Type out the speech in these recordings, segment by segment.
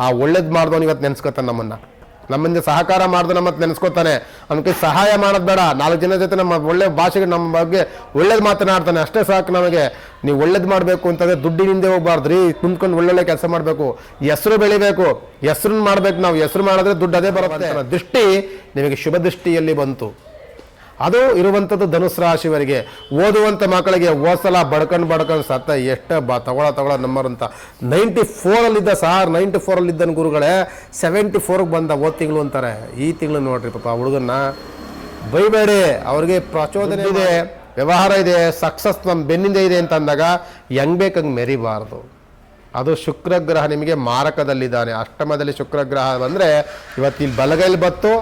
ಆ ಒಳ್ಳೇದು ಮಾಡ್ದವನು ಇವತ್ತು ನೆನ್ಸ್ಕೊತಾನೆ ನಮ್ಮನ್ನ. ನಮ್ಮಿಂದ ಸಹಕಾರ ಮಾಡ್ದು ನಮ್ಮ ನೆನೆಸ್ಕೋತಾನೆ. ಅವನಿಗೆ ಸಹಾಯ ಮಾಡೋದು ಬೇಡ. ನಾಲ್ಕು ಜನ ಜೊತೆ ನಮ್ಮ ಒಳ್ಳೆ ಭಾಷೆಗೆ ನಮ್ಮ ಬಗ್ಗೆ ಒಳ್ಳೇದು ಮಾತನಾಡ್ತಾನೆ. ಅಷ್ಟೇ ಸಾಕು ನಮಗೆ. ನೀವು ಒಳ್ಳೇದು ಮಾಡಬೇಕು ಅಂತಂದರೆ ದುಡ್ಡಿನಿಂದೆ ಹೋಗ್ಬಾರ್ದು. ರೀ, ಕುಂತ್ಕೊಂಡು ಒಳ್ಳೊಳ್ಳೆ ಕೆಲಸ ಮಾಡಬೇಕು. ಹೆಸರು ಬೆಳಿಬೇಕು. ಹೆಸ್ರನ್ನ ಮಾಡಬೇಕು ನಾವು. ಹೆಸರು ಮಾಡಿದ್ರೆ ದುಡ್ಡು ಅದೇ ಬರುತ್ತೆ. ದೃಷ್ಟಿ ನಿಮಗೆ ಶುಭ ದೃಷ್ಟಿಯಲ್ಲಿ ಬಂತು. ಅದು ಇರುವಂಥದ್ದು ಧನುಸ್ ರಾಶಿವರಿಗೆ ಓದುವಂಥ ಮಕ್ಕಳಿಗೆ ಓಸಲ ಬಡ್ಕಂಡು ಬಡ್ಕಂಡು ಸತ್ತ, ಎಷ್ಟು ಬ, ತಗೊಳ ತಗೊಳ ನಂಬರ್ ಅಂತ. ನೈಂಟಿ ಫೋರಲ್ಲಿದ್ದ ಸಾರ್ ನೈಂಟಿ ಫೋರಲ್ಲಿದ್ದ ಗುರುಗಳೇ ಸೆವೆಂಟಿ ಫೋರ್ಗೆ ಬಂದ ಓದ್ ತಿಂಗಳು ಅಂತಾರೆ. ಈ ತಿಂಗಳು ನೋಡ್ರಿ ಪಾಪ ಹುಡುಗನ್ನ. ಬೈಬೇಡಿ, ಅವ್ರಿಗೆ ಪ್ರಚೋದನೆ ಇದೆ, ವ್ಯವಹಾರ ಇದೆ ಸಕ್ಸಸ್ ನಮ್ಮ ಬೆನ್ನಿಂದ ಇದೆ ಅಂತ ಅಂದಾಗ ಹೆಂಗ್ ಬೇಕಂಗೆ ಮೆರಿಬಾರ್ದು. ಅದು ಶುಕ್ರ ಗ್ರಹ ನಿಮಗೆ ಮಾರಕದಲ್ಲಿದ್ದಾನೆ. ಅಷ್ಟಮದಲ್ಲಿ ಶುಕ್ರ ಗ್ರಹ ಬಂದರೆ ಇವತ್ತು ಇಲ್ಲಿ ಬಲಗೈಲಿ ಬತ್ತು,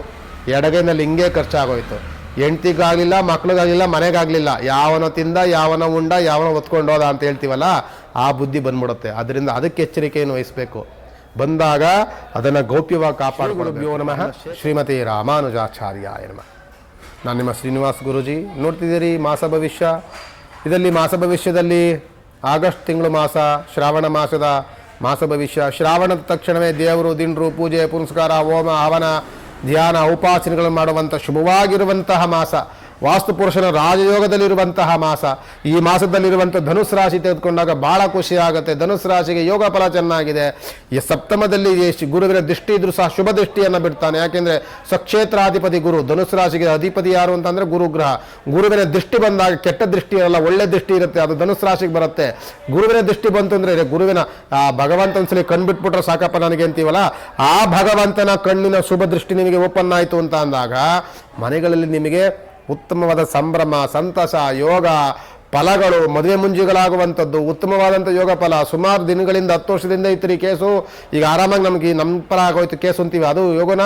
ಎಡಗೈನಲ್ಲಿ ಹಿಂಗೆ ಖರ್ಚಾಗೋಯ್ತು. ಹೆಂಡ್ತಿಗಾಗಲಿಲ್ಲ ಮಕ್ಳಿಗಾಗಲಿಲ್ಲ ಮನೆಗಾಗಲಿಲ್ಲ. ಯಾವನ ತಿಂದ ಯಾವನ ಉಂಡ ಯಾವನ ಹೊತ್ಕೊಂಡು ಹೋದ ಅಂತ ಹೇಳ್ತೀವಲ್ಲ ಆ ಬುದ್ಧಿ ಬಂದ್ಬಿಡುತ್ತೆ. ಅದರಿಂದ ಅದಕ್ಕೆ ಎಚ್ಚರಿಕೆಯನ್ನು ವಹಿಸಬೇಕು. ಬಂದಾಗ ಅದನ್ನು ಗೌಪ್ಯವಾಗಿ ಕಾಪಾಡಿಕೊಳ್ಳೋ ನಮಃ. ಶ್ರೀಮತಿ ರಾಮಾನುಜಾಚಾರ್ಯ ನಮಃ. ನಾನು ನಿಮ್ಮ ಶ್ರೀನಿವಾಸ್ ಗುರುಜಿ. ನೋಡ್ತಿದ್ದೀರಿ ಮಾಸ ಭವಿಷ್ಯ. ಇದರಲ್ಲಿ ಮಾಸ ಭವಿಷ್ಯದಲ್ಲಿ ಆಗಸ್ಟ್ ತಿಂಗಳು ಮಾಸ ಶ್ರಾವಣ ಮಾಸದ ಮಾಸ ಭವಿಷ್ಯ. ಶ್ರಾವಣದ ತಕ್ಷಣವೇ ದೇವರು ದಿಂಡ್ರು ಪೂಜೆ ಪುನಸ್ಕಾರ ಹೋಮ ಹವನ ಧ್ಯಾನ ಉಪಾಸನೆಗಳನ್ನು ಮಾಡುವಂಥ ಶುಭವಾಗಿರುವಂತಹ ಮಾಸ. ವಾಸ್ತುಪುರುಷನ ರಾಜಯೋಗದಲ್ಲಿರುವಂತಹ ಮಾಸ. ಈ ಮಾಸದಲ್ಲಿರುವಂಥ ಧನುಸ್ ರಾಶಿ ತೆಗೆದುಕೊಂಡಾಗ ಭಾಳ ಖುಷಿ ಆಗುತ್ತೆ. ಧನುಸ್ ರಾಶಿಗೆ ಯೋಗ ಫಲ ಚೆನ್ನಾಗಿದೆ. ಈ ಸಪ್ತಮದಲ್ಲಿ ಗುರುವಿನ ದೃಷ್ಟಿ ಇದ್ರೂ ಸಹ ಶುಭ ದೃಷ್ಟಿಯನ್ನು ಬಿಡ್ತಾನೆ. ಯಾಕೆಂದರೆ ಸ್ವಕ್ಷೇತ್ರಾಧಿಪತಿ ಗುರು, ಧನುಸ್ ರಾಶಿಗೆ ಅಧಿಪತಿ ಯಾರು ಅಂತಂದರೆ ಗುರುಗ್ರಹ ಗುರುವಿನ ದೃಷ್ಟಿ ಬಂದಾಗ ಕೆಟ್ಟ ದೃಷ್ಟಿ ಇರಲ್ಲ, ಒಳ್ಳೆ ದೃಷ್ಟಿ ಇರುತ್ತೆ. ಅದು ಧನುಸ್ ರಾಶಿಗೆ ಬರುತ್ತೆ. ಗುರುವಿನ ದೃಷ್ಟಿ ಬಂತು ಅಂದರೆ ಗುರುವಿನ, ಆ ಭಗವಂತನ ಸಲ ಕಣ್ಬಿಟ್ಬಿಟ್ರೆ ಸಾಕಪ್ಪ ನನಗೆ ಅಂತೀವಲ್ಲ? ಆ ಭಗವಂತನ ಕಣ್ಣಿನ ಶುಭ ದೃಷ್ಟಿ ನಿಮಗೆ ಓಪನ್ ಆಯಿತು ಅಂತ ಅಂದಾಗ ಮನೆಗಳಲ್ಲಿ ನಿಮಗೆ ಉತ್ತಮವಾದ ಸಂಭ್ರಮ, ಸಂತಸ, ಯೋಗ, ಫಲಗಳು ಮದುವೆ ಮುಂಜಿಗಳಾಗುವಂಥದ್ದು ಉತ್ತಮವಾದಂಥ ಯೋಗ ಫಲ. ಸುಮಾರು ದಿನಗಳಿಂದ ಹತ್ತು ವರ್ಷದಿಂದ ಇತ್ತು ಕೇಸು, ಈಗ ಆರಾಮಾಗಿ ನಮಗೆ ನಮ್ಮ ಪರ ಆಗೋಯ್ತು, ಕೇಸು ಅಂತೀವಿ. ಅದು ಯೋಗನ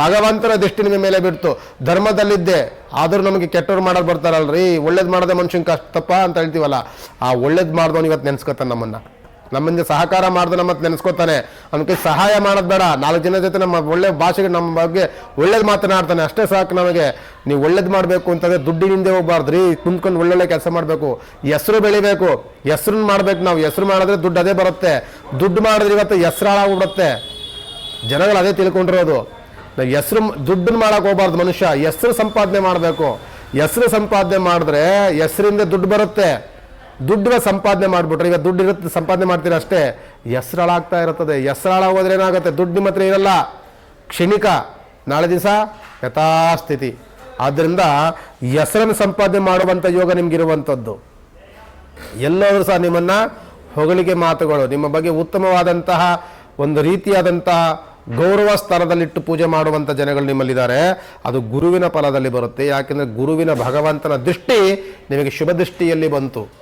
ಭಗವಂತನ ದೃಷ್ಟಿ ನಿಮ್ಮ ಮೇಲೆ ಬಿಡ್ತು. ಧರ್ಮದಲ್ಲಿದ್ದೆ, ಆದರೂ ನಮಗೆ ಕೆಟ್ಟವ್ರು ಮಾಡೋದು ಬರ್ತಾರಲ್ರಿ. ಒಳ್ಳೇದು ಮಾಡೋದೇ ಮನುಷ್ಯನ ಕಷ್ಟಪ್ಪ ಅಂತ ಹೇಳ್ತೀವಲ್ಲ. ಆ ಒಳ್ಳೇದು ಮಾಡ್ದವನು ಇವತ್ತು ನೆನ್ಸ್ಕೊತಾನೆ ನಮ್ಮನ್ನ. ನಮ್ಮಿಂದ ಸಹಕಾರ ಮಾಡಿದ್ರೆ ನಮ್ಮ ನೆನೆಸ್ಕೋತಾನೆ. ಅವನಿಗೆ ಸಹಾಯ ಮಾಡೋದು ಬೇಡ. ನಾಲ್ಕು ಜನ ಜೊತೆ ನಮ್ಮ ಒಳ್ಳೆ ಭಾಷೆಗೆ ನಮ್ಮ ಬಗ್ಗೆ ಒಳ್ಳೇದು ಮಾತನಾಡ್ತಾನೆ. ಅಷ್ಟೇ ಸಾಕು ನಮಗೆ. ನೀವು ಒಳ್ಳೇದು ಮಾಡಬೇಕು ಅಂತಂದರೆ ದುಡ್ಡಿನಿಂದ ಹೋಗ್ಬಾರ್ದು. ರೀ ಕುಂತ್ಕೊಂಡು ಒಳ್ಳೊಳ್ಳೆ ಕೆಲಸ ಮಾಡಬೇಕು. ಹೆಸರು ಬೆಳಿಬೇಕು. ಹೆಸ್ರನ್ನ ಮಾಡಬೇಕು ನಾವು. ಹೆಸ್ರು ಮಾಡಿದ್ರೆ ದುಡ್ಡು ಅದೇ ಬರುತ್ತೆ. ದುಡ್ಡು ಮಾಡಿದ್ರೆ ಇವತ್ತು ಹೆಸ್ರು ಹಾಳಾಗ್ಬಿಡುತ್ತೆ. ಜನಗಳು ಅದೇ ತಿಳ್ಕೊಂಡಿರೋದು. ನಾವು ಹೆಸರು ದುಡ್ಡನ್ನ ಮಾಡೋಕೆ ಹೋಗ್ಬಾರ್ದು ಮನುಷ್ಯ. ಹೆಸ್ರು ಸಂಪಾದನೆ ಮಾಡಬೇಕು. ಹೆಸ್ರು ಸಂಪಾದನೆ ಮಾಡಿದ್ರೆ ಹೆಸ್ರಿಂದ ದುಡ್ಡು ಬರುತ್ತೆ. ದುಡ್ಡನ್ನ ಸಂಪಾದನೆ ಮಾಡಿಬಿಟ್ರೆ, ಈಗ ದುಡ್ಡು ಇರುತ್ತೆ, ಸಂಪಾದನೆ ಮಾಡ್ತೀರ ಅಷ್ಟೇ, ಹೆಸ್ರಾಳಾಗ್ತಾ ಇರುತ್ತದೆ. ಹೆಸ್ರಾಳ ಹೋದ್ರೆ ಏನಾಗುತ್ತೆ? ದುಡ್ಡು ನಿಮ್ಮ ಹತ್ರ ಇರಲ್ಲ. ಕ್ಷಣಿಕ, ನಾಳೆ ದಿವಸ ಯಥಾಸ್ಥಿತಿ. ಆದ್ದರಿಂದ ಹೆಸರನ್ನು ಸಂಪಾದನೆ ಮಾಡುವಂಥ ಯೋಗ ನಿಮಗಿರುವಂಥದ್ದು. ಎಲ್ಲರೂ ಸಹ ನಿಮ್ಮನ್ನು ಹೊಗಳಿಕೆ ಮಾತುಗಳು, ನಿಮ್ಮ ಬಗ್ಗೆ ಉತ್ತಮವಾದಂತಹ ಒಂದು ರೀತಿಯಾದಂತಹ ಗೌರವ ಸ್ಥಾನದಲ್ಲಿಟ್ಟು ಪೂಜೆ ಮಾಡುವಂಥ ಜನಗಳು ನಿಮ್ಮಲ್ಲಿದ್ದಾರೆ. ಅದು ಗುರುವಿನ ಫಲದಲ್ಲಿ ಬರುತ್ತೆ. ಯಾಕೆಂದರೆ ಗುರುವಿನ ಭಗವಂತನ ದೃಷ್ಟಿ ನಿಮಗೆ ಶುಭ ದೃಷ್ಟಿಯಲ್ಲಿ ಬಂತು.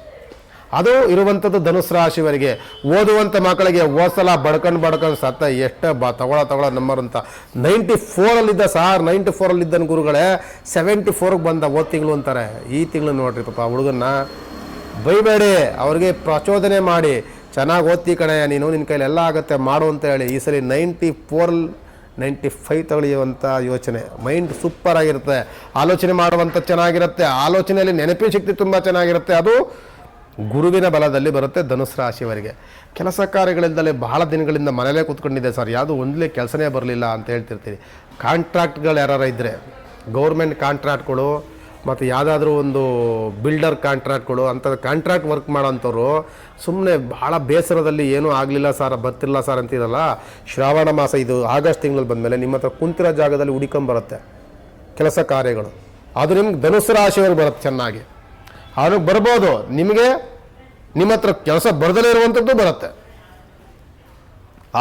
ಅದು ಇರುವಂಥದ್ದು ಧನುಸ್ ರಾಶಿವರಿಗೆ ಓದುವಂಥ ಮಕ್ಕಳಿಗೆ ಓಸಲ ಬಡ್ಕೊಂಡು ಬಡ್ಕೊಂಡು ಸತ್ತ ಎಷ್ಟು ಬಾ, ತಗೊಳ ತಗೊಳ ನಂಬರ್ ಅಂತ. ನೈಂಟಿ ಫೋರಲ್ಲಿದ್ದ ಸಾರ್ ನೈಂಟಿ ಫೋರಲ್ಲಿದ್ದ ಗುರುಗಳೇ ಸೆವೆಂಟಿ ಫೋರ್ಗೆ ಬಂದ ಓದ್ ತಿಂಗಳು ಅಂತಾರೆ. ಈ ತಿಂಗಳು ನೋಡ್ರಿ ಪಾಪ ಹುಡುಗನ್ನ. ಬೈಬೇಡಿ, ಅವ್ರಿಗೆ ಪ್ರಚೋದನೆ ಮಾಡಿ. ಚೆನ್ನಾಗಿ ಓದ್ತಿ ಕಣಯ್ಯ ನೀನು ನಿನ್ನ ಕೈಲಿ ಎಲ್ಲ ಆಗುತ್ತೆ, ಮಾಡು ಅಂತ ಹೇಳಿ. ಈ ಸಲ ನೈಂಟಿ ಫೋರ್ ನೈಂಟಿ ಫೈವ್ ತಗೊಳ್ಳುವಂಥ ಯೋಚನೆ. ಮೈಂಡ್ ಸೂಪರ್ ಆಗಿರುತ್ತೆ. ಆಲೋಚನೆ ಮಾಡುವಂಥ ಚೆನ್ನಾಗಿರುತ್ತೆ. ಆಲೋಚನೆಯಲ್ಲಿ ನೆನಪಿನ ಶಕ್ತಿ ತುಂಬ ಚೆನ್ನಾಗಿರುತ್ತೆ. ಅದು ಗುರುವಿನ ಬಲದಲ್ಲಿ ಬರುತ್ತೆ ಧನುಸ್ ರಾಶಿಯವರಿಗೆ. ಕೆಲಸ ಕಾರ್ಯಗಳಿಂದಲೇ ಬಹಳ ದಿನಗಳಿಂದ ಮನೇಲೇ ಕೂತ್ಕೊಂಡಿದ್ದೆ ಸರ್. ಯಾವುದು ಒಂದಲೇ ಕೆಲಸನೇ ಬರಲಿಲ್ಲ ಅಂತ ಹೇಳ್ತಿರ್ತೀವಿ ಕಾಂಟ್ರಾಕ್ಟ್ಗಳು ಯಾರು ಇದ್ದರೆ ಗೌರ್ಮೆಂಟ್ ಕಾಂಟ್ರಾಕ್ಟ್ಗಳು ಮತ್ತು ಯಾವುದಾದ್ರೂ ಒಂದು ಬಿಲ್ಡರ್ ಕಾಂಟ್ರಾಕ್ಟ್ಗಳು ಅಂಥ ಕಾಂಟ್ರಾಕ್ಟ್ ವರ್ಕ್ ಮಾಡೋಂಥವ್ರು ಸುಮ್ಮನೆ ಭಾಳ ಬೇಸರದಲ್ಲಿ ಏನೂ ಆಗಲಿಲ್ಲ ಸರ್ ಬರ್ತಿಲ್ಲ ಸರ್ ಅಂತಿರಲ್ಲ ಶ್ರಾವಣ ಮಾಸ ಇದು ಆಗಸ್ಟ್ ತಿಂಗಳಲ್ಲಿ ಬಂದಮೇಲೆ ನಿಮ್ಮ ಹತ್ರ ಕುಂತಿರೋ ಜಾಗದಲ್ಲಿ ಹುಡಿಕೊಂಬರುತ್ತೆ ಕೆಲಸ ಕಾರ್ಯಗಳು. ಅದು ನಿಮ್ಗೆ ಧನುಸು ರಾಶಿಯವರು ಬರುತ್ತೆ ಚೆನ್ನಾಗಿ. ಅವ್ರಿಗೆ ಬರ್ಬೋದು, ನಿಮಗೆ ನಿಮ್ಮ ಹತ್ರ ಕೆಲಸ ಬರದಲೇ ಇರುವಂಥದ್ದು ಬರುತ್ತೆ.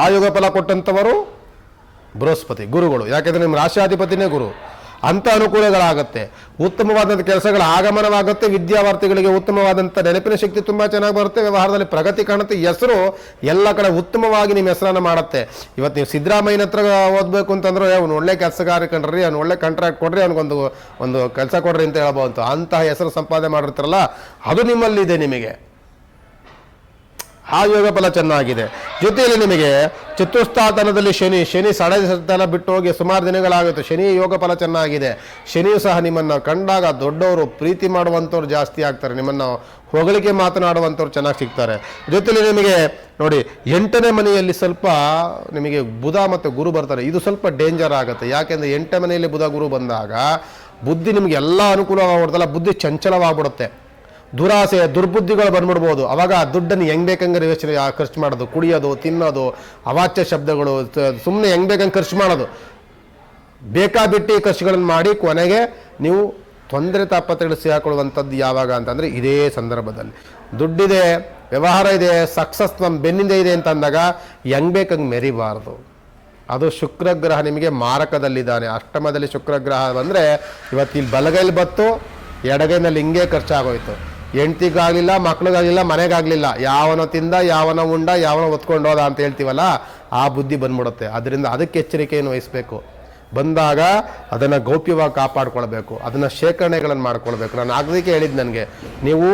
ಆ ಯೋಗ ಫಲ ಕೊಟ್ಟಂಥವರು ಬೃಹಸ್ಪತಿ, ಗುರುಗಳು. ಯಾಕೆಂದರೆ ನಿಮ್ಮ ರಾಶಿಯಾಧಿಪತಿನೇ ಗುರು. ಅಂಥ ಅನುಕೂಲಗಳಾಗುತ್ತೆ. ಉತ್ತಮವಾದಂಥ ಕೆಲಸಗಳ ಆಗಮನವಾಗುತ್ತೆ ವಿದ್ಯಾರ್ಥಿಗಳಿಗೆ ಉತ್ತಮವಾದಂಥ ನೆನಪಿನ ಶಕ್ತಿ ತುಂಬ ಚೆನ್ನಾಗಿ ಬರುತ್ತೆ, ವ್ಯವಹಾರದಲ್ಲಿ ಪ್ರಗತಿ ಕಾಣುತ್ತೆ, ಹೆಸರು ಎಲ್ಲ ಕಡೆ ಉತ್ತಮವಾಗಿ ನಿಮ್ಮ ಹೆಸರನ್ನು ಮಾಡುತ್ತೆ. ಇವತ್ತು ನೀವು ಸಿದ್ದರಾಮಯ್ಯನ ಹತ್ರ ಓದಬೇಕು ಅಂತಂದ್ರೆ ಅವ್ನು ಒಳ್ಳೆ ಕೆಲಸಗಾರ ಕಂಡ್ರಿ ಅವ್ನು ಒಳ್ಳೆ ಕಾಂಟ್ರಾಕ್ಟ್ ಕೊಡ್ರಿ ಅವ್ನಿಗೊಂದು ಒಂದು ಕೆಲಸ ಕೊಡ್ರಿ ಅಂತ ಹೇಳ್ಬೋದು ಅಂತಹ ಹೆಸರು ಸಂಪಾದನೆ ಮಾಡಿರ್ತಾರಲ್ಲ, ಅದು ನಿಮ್ಮಲ್ಲಿದೆ ನಿಮಗೆ. ಆ ಯೋಗ ಫಲ ಚೆನ್ನಾಗಿದೆ. ಜೊತೆಯಲ್ಲಿ ನಿಮಗೆ ಚತುಸ್ಥಾತನದಲ್ಲಿ ಶನಿ ಶನಿ ಸಡತನ ಬಿಟ್ಟು ಹೋಗಿ ಸುಮಾರು ದಿನಗಳಾಗುತ್ತೆ. ಶನಿ ಯೋಗ ಫಲ ಚೆನ್ನಾಗಿದೆ. ಶನಿಯು ಸಹ ನಿಮ್ಮನ್ನು ಕಂಡಾಗ ದೊಡ್ಡವರು ಪ್ರೀತಿ ಮಾಡುವಂಥವ್ರು ಜಾಸ್ತಿ ಆಗ್ತಾರೆ. ನಿಮ್ಮನ್ನು ಹೊಗಳಿಕೆ ಮಾತನಾಡುವಂಥವ್ರು ಚೆನ್ನಾಗಿ ಸಿಗ್ತಾರೆ. ಜೊತೆಯಲ್ಲಿ ನಿಮಗೆ ನೋಡಿ, ಎಂಟನೇ ಮನೆಯಲ್ಲಿ ಸ್ವಲ್ಪ ನಿಮಗೆ ಬುಧ ಮತ್ತು ಗುರು ಬರ್ತಾರೆ. ಇದು ಸ್ವಲ್ಪ ಡೇಂಜರ್ ಆಗುತ್ತೆ. ಯಾಕೆಂದರೆ ಎಂಟನೇ ಮನೆಯಲ್ಲಿ ಬುಧ ಗುರು ಬಂದಾಗ ಬುದ್ಧಿ ನಿಮಗೆ ಎಲ್ಲ ಅನುಕೂಲವಾಗ್ಬಿಡ್ತಲ್ಲ ಬುದ್ಧಿ ಚಂಚಲವಾಗ್ಬಿಡುತ್ತೆ ದುರಾಸೆ, ದುರ್ಬುದ್ಧಿಗಳು ಬಂದ್ಬಿಡ್ಬೋದು. ಅವಾಗ ದುಡ್ಡನ್ನು ಹೆಂಗ್ ಬೇಕಂಗೆ ಯೋಚನೆ ಖರ್ಚು ಮಾಡೋದು, ಕುಡಿಯೋದು, ತಿನ್ನೋದು, ಅವಾಚ್ಯ ಶಬ್ದಗಳು ಸುಮ್ಮನೆ ಹೆಂಗ್ ಬೇಕಂಗೆ ಖರ್ಚು ಮಾಡೋದು. ಬೇಕಾಬಿಟ್ಟಿ ಖರ್ಚುಗಳನ್ನು ಮಾಡಿ ಕೊನೆಗೆ ನೀವು ತೊಂದರೆ ತಾಪತ್ರೆಗಳು ಸಿಗಾಕೊಳ್ಳುವಂಥದ್ದು ಯಾವಾಗ ಅಂತಂದರೆ ಇದೇ ಸಂದರ್ಭದಲ್ಲಿ. ದುಡ್ಡಿದೆ, ವ್ಯವಹಾರ ಇದೆ ಸಕ್ಸಸ್ ನಮ್ಮ ಬೆನ್ನಿಂದ ಇದೆ ಅಂತ ಅಂದಾಗ ಹೆಂಗ್ ಬೇಕಂಗೆ ಮೆರಿಬಾರ್ದು. ಅದು ಶುಕ್ರಗ್ರಹ ನಿಮಗೆ ಮಾರಕದಲ್ಲಿದ್ದಾನೆ. ಅಷ್ಟಮದಲ್ಲಿ ಶುಕ್ರಗ್ರಹ ಬಂದರೆ ಇವತ್ತು ಇಲ್ಲಿ ಬಲಗೈಲಿ ಬತ್ತು, ಎಡಗೈನಲ್ಲಿ ಹಿಂಗೆ ಖರ್ಚಾಗೋಯ್ತು. ಹೆಂಡ್ತಿಗಾಗಲಿಲ್ಲ, ಮಕ್ಳಿಗಾಗಲಿಲ್ಲ, ಮನೆಗಾಗಲಿಲ್ಲ, ಯಾವನ ತಿಂದ, ಯಾವನ ಉಂಡ, ಯಾವನ ಹೋದ ಅಂತ ಹೇಳ್ತೀವಲ್ಲ, ಆ ಬುದ್ಧಿ ಬಂದ್ಬಿಡುತ್ತೆ. ಅದರಿಂದ ಅದಕ್ಕೆ ಎಚ್ಚರಿಕೆಯನ್ನು ವಹಿಸಬೇಕು. ಬಂದಾಗ ಅದನ್ನು ಗೌಪ್ಯವಾಗಿ ಕಾಪಾಡ್ಕೊಳ್ಬೇಕು, ಅದನ್ನು ಶೇಖರಣೆಗಳನ್ನು ಮಾಡ್ಕೊಳ್ಬೇಕು. ನಾನು ಆಗದಕ್ಕೆ ಹೇಳಿದ್ದು ನನಗೆ, ನೀವು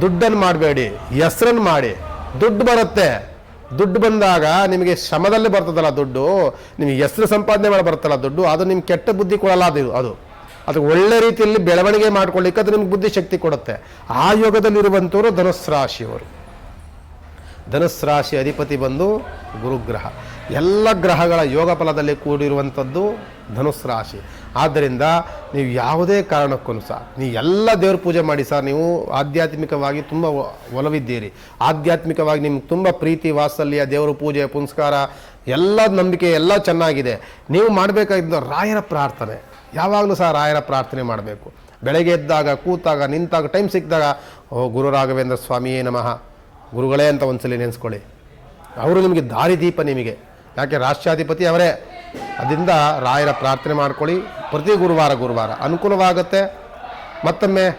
ದುಡ್ಡನ್ನು ಮಾಡಬೇಡಿ ಹೆಸ್ರನ್ನು ಮಾಡಿ, ದುಡ್ಡು ಬರುತ್ತೆ. ದುಡ್ಡು ಬಂದಾಗ ನಿಮಗೆ ಶ್ರಮದಲ್ಲಿ ಬರ್ತದಲ್ಲ ದುಡ್ಡು, ನಿಮಗೆ ಹೆಸ್ರು ಸಂಪಾದನೆ ಮಾಡಿ ಬರ್ತಲ್ಲ ದುಡ್ಡು, ಅದು ನಿಮ್ಗೆ ಕೆಟ್ಟ ಬುದ್ಧಿ ಕೊಡಲ್ಲ ಅದು ಅದು. ಅದು ಒಳ್ಳೆ ರೀತಿಯಲ್ಲಿ ಬೆಳವಣಿಗೆ ಮಾಡ್ಕೊಳ್ಳಿಕ್ಕೆ ಅದು ನಿಮ್ಗೆ ಬುದ್ಧಿಶಕ್ತಿ ಕೊಡುತ್ತೆ. ಆ ಯೋಗದಲ್ಲಿರುವಂಥವರು ಧನುಸ್ ರಾಶಿಯವರು. ರಾಶಿ ಅಧಿಪತಿ ಬಂದು ಗುರುಗ್ರಹ. ಎಲ್ಲ ಗ್ರಹಗಳ ಯೋಗ ಫಲದಲ್ಲಿ ಕೂಡಿರುವಂಥದ್ದು ಧನುಸ್ ರಾಶಿ. ಆದ್ದರಿಂದ ನೀವು ಯಾವುದೇ ಕಾರಣಕ್ಕೂ ಸಹ, ನೀವು ಎಲ್ಲ ದೇವ್ರ ಪೂಜೆ ಮಾಡಿ ಸರ್ ನೀವು ಆಧ್ಯಾತ್ಮಿಕವಾಗಿ ತುಂಬ ಒಲವಿದ್ದೀರಿ. ಆಧ್ಯಾತ್ಮಿಕವಾಗಿ ನಿಮ್ಗೆ ತುಂಬ ಪ್ರೀತಿ, ವಾತ್ಸಲ್ಯ, ದೇವರ ಪೂಜೆ, ಪುನಸ್ಕಾರ, ಎಲ್ಲ ನಂಬಿಕೆ ಎಲ್ಲ ಚೆನ್ನಾಗಿದೆ. ನೀವು ಮಾಡಬೇಕಾಗಿದ್ದು ರಾಯರ ಪ್ರಾರ್ಥನೆ. ಯಾವಾಗಲೂ ಸಹ ರಾಯರ ಪ್ರಾರ್ಥನೆ ಮಾಡಬೇಕು. ಬೆಳಗ್ಗೆ ಎದ್ದಾಗ, ಕೂತಾಗ, ನಿಂತಾಗ, ಟೈಮ್ ಸಿಕ್ಕಿದಾಗ, ಓ ಗುರು ರಾಘವೇಂದ್ರ ಸ್ವಾಮಿಯೇ ನಮಃ. ಗುರುಗಳೇ ಅಂತ ಒಂದ್ಸಲಿ ನೆನೆಸ್ಕೊಳ್ಳಿ. ಅವರು ನಿಮಗೆ ದಾರಿದೀಪ ನಿಮಗೆ. ಯಾಕೆ ರಾಷ್ಟ್ರಾಧಿಪತಿ ಅವರೇ? ಅದರಿಂದ ರಾಯರ ಪ್ರಾರ್ಥನೆ ಮಾಡ್ಕೊಳ್ಳಿ. ಪ್ರತಿ ಗುರುವಾರ ಗುರುವಾರ ಅನುಕೂಲವಾಗುತ್ತೆ. ಮತ್ತೊಮ್ಮೆ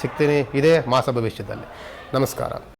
ಸಿಗ್ತೀನಿ ಇದೇ ಮಾಸ ಭವಿಷ್ಯದಲ್ಲಿ. ನಮಸ್ಕಾರ.